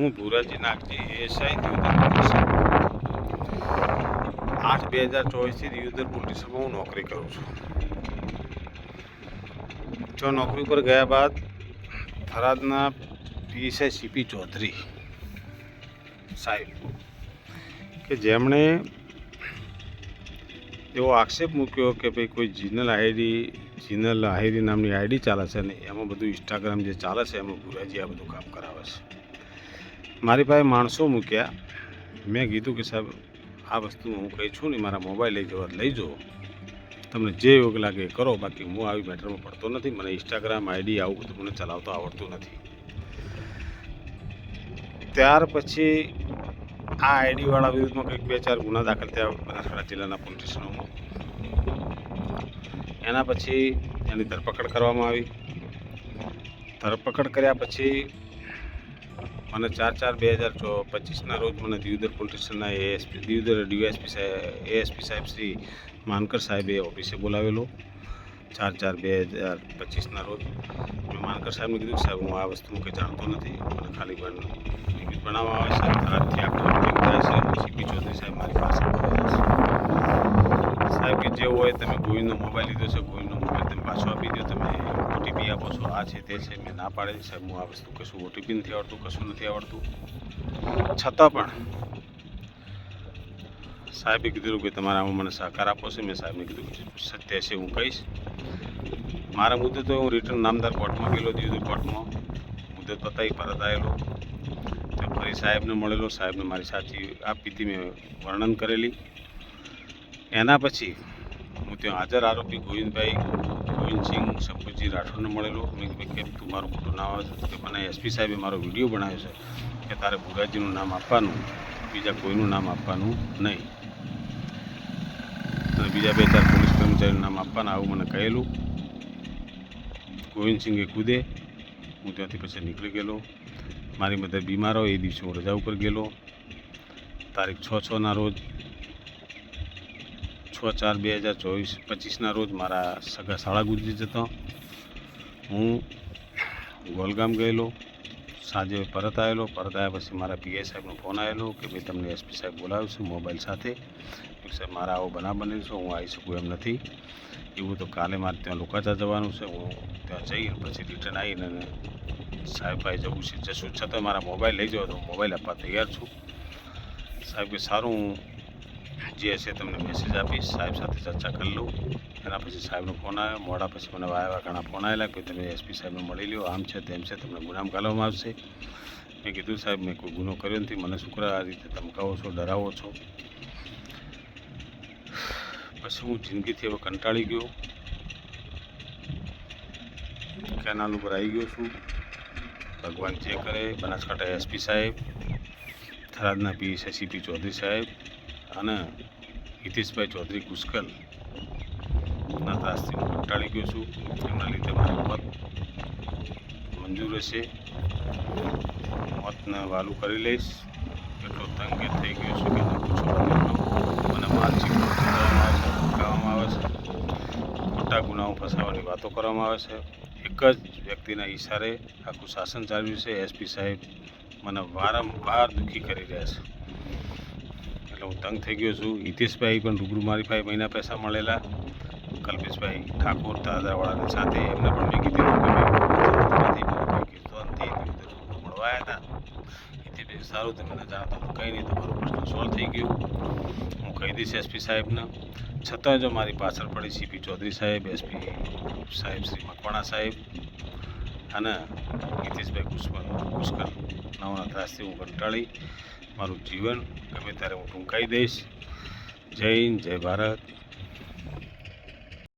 હું ભુરાજી નાગજી એએસઆઈ દિયોદર આઠ બે હજાર ચોવીસથી દિયોદર પોલીસ હું નોકરી કરું છું. જો નોકરી પર ગયા બાદ થરાદના પીએસઆઈ સીપી ચૌધરી સાહેબ, કે જેમણે એવો આક્ષેપ મૂક્યો કે ભાઈ કોઈ જીનલ આઈડી, જીનલ આહિરી નામની આઈડી ચાલે છે ને એમાં બધું ઇન્સ્ટાગ્રામ જે ચાલે છે, એમાં ભુરાજી આ બધું કામ કરાવે છે. મારી પાસે માણસો મૂક્યા. મેં કીધું કે સાહેબ, આ વસ્તુ હું કહી છું ને મારા મોબાઈલ લઈ જવા લઈ જુઓ. તમને જે યોગ લાગે કરો, બાકી હું આવી મેટરમાં પડતો નથી. મને ઇન્સ્ટાગ્રામ આઈડી આવું બધું મને ચલાવતો આવડતું નથી. ત્યાર પછી આ આઈડીવાળા વિરુદ્ધમાં કંઈક બે ચાર ગુના દાખલ થયા બનાસકાંઠા જિલ્લાના પોલીસ સ્ટેશનોમાં. એના પછી એની ધરપકડ કરવામાં આવી. ધરપકડ કર્યા પછી મને ચાર ચાર બે હજાર ચો પચીસના રોજ મને દિયોદર પોલીસ સ્ટેશનના એએસપી દિયોદર ડીએસપી સાહેબ એએસપી સાહેબ શ્રી માનકર સાહેબે ઓફિસે બોલાવેલો. ચાર ચાર બે હજાર પચીસના રોજ. મેં માનકર સાહેબને કીધું કે સાહેબ, હું આ વસ્તુ કંઈ જાણતો નથી. મને ખાલી પણ ટિકિટ બનાવવા આવે છે. થરાદથી આખો સાહેબ મારી પાસે જે હોય તમે કોઈનો મોબાઈલ લીધો છે કોઈનો મોબાઈલ તમે પાછો આપી દો, તમે ઓટીપી આપો છો, આ છે તે છે, મેં ના પાડેલી સાહેબ હું આ વસ્તુ કશું ઓટીપી નથી આવડતું, કશું નથી આવડતું. છતાં પણ સાહેબે કીધું કે તમારે આમાં મને સહકાર આપો છે, મેં સાહેબને કીધું કે સત્ય છે હું કહીશ. મારા મુદ્દે તો હું રિટર્ન નામદાર કોર્ટમાં ગયેલો દીધું કોર્ટમાં મુદ્દત પતાવી પરત આવેલો. તો ફરી સાહેબને મળેલો, સાહેબને મારી સાચી આ પીતી મેં વર્ણન કરેલી. એના પછી હું ત્યાં હાજર આરોપી ગોવિંદભાઈ ગોવિંદસિંહ શંભુજી રાઠોડને મળેલો. મેં કે કેમ તું મારું ખોટું નામ આવે કે મને એસપી સાહેબે મારો વીડિયો બનાવ્યો છે કે તારે ભુરાજીનું નામ આપવાનું, બીજા કોઈનું નામ આપવાનું નહીં. અને બીજા બે ચાર પોલીસ કર્મચારીનું નામ આપવાના આવું મને કહેલું. ગોવિંદસિંહે કૂદે, હું ત્યાંથી પછી નીકળી ગયેલો. મારી મધર બીમાર હોય એ દિવસે હું રજા ઉપર ગયેલો. તારીખ છ છના રોજ છ ચાર બે હજાર ચોવીસ પચીસના રોજ મારા સગા શાળા ગુજરી જતો. હું ગોલગામ ગયેલો. સાંજે પરત આવેલો. પરત આવ્યા પછી મારા પીઆઈ સાહેબનો ફોન આવેલો કે ભાઈ તમને એસપી સાહેબ બોલાવ્યું છે મોબાઈલ સાથે. સાહેબ, મારા આવો બનાવ બનેલો છે, હું આવી શકું એમ નથી. એવું તો કાલે મારે ત્યાં લોકાચા જવાનું છે. હું ત્યાં જઈને પછી રિટર્ન આવીને સાહેબ ભાઈ જવું છે. જશું. છતાં મારા મોબાઈલ લઈ જાઓ તો મોબાઈલ આપવા તૈયાર છું. સાહેબ કે, સારું, હું જે હશે તમને મેસેજ આપીશ, સાહેબ સાથે ચર્ચા કરી લઉં. એના પછી સાહેબનો ફોન આવ્યો, મોડા પછી મને વાયા ઘણા ફોન આવેલા કે તમે એસપી સાહેબને મળી લો આમ છે તેમ છે, તમને ગુનામ કાઢવામાં આવશે. મેં કીધું, સાહેબ, મેં કોઈ ગુનો કર્યો નથી, મને શું આ રીતે ધમકાવો છો, ડરાવો છો? પછી હું જિંદગીથી હવે કંટાળી ગયો. કેનાલ ઉપર આવી ગયો છું. ભગવાન જે કરે, બનાસકાંઠા એસપી સાહેબ, થરાદના પી સીપી ચૌધરી સાહેબ અને હિતેશભાઈ ચૌધરી કુસ્કલ ના ત્રાસથી હું કંટાળી ગયો છું. એમના લીધે મારું મત મંજૂર હશે. મતને વાલું કરી લઈશ. એટલો તંગ થઈ ગયો છું કે પૂછો મને માનસિક કરવામાં આવે છે ખોટા ગુનાઓ ફસાવવાની વાતો કરવામાં આવે છે. એક જ વ્યક્તિના ઈશારે આખું શાસન ચાલ્યું છે. એસપી સાહેબ મને વારંવાર દુઃખી કરી રહ્યા છે. એટલે હું તંગ થઈ ગયો છું. હિતેશભાઈ પણ રૂબરૂ મારી પાસે મહિના પૈસા મળેલા. કલ્પેશભાઈ ઠાકોર, દાદાવાળાની સાથે એમને પણ મેં કે કીધું રૂબરૂ મળવા હતા. હિતેશભાઈ, સારું તમે મને જાણતા તો કંઈ નહીં, તમારો પ્રશ્ન સોલ્વ થઈ ગયો. હું કહી દઈશ એસપી સાહેબને. છતાં જો મારી પાછળ પડી સીપી ચૌધરી સાહેબ, એસપી સાહેબ શ્રી મકવાણા સાહેબ અને હિતેશભાઈ કુસ્કર પુષ્કર નામના ત્રાસથી હું કંટાળી મારું જીવન ગમે ત્યારે હું ટૂંકાઈ દઈશ. જય હિન્દ, જય ભારત.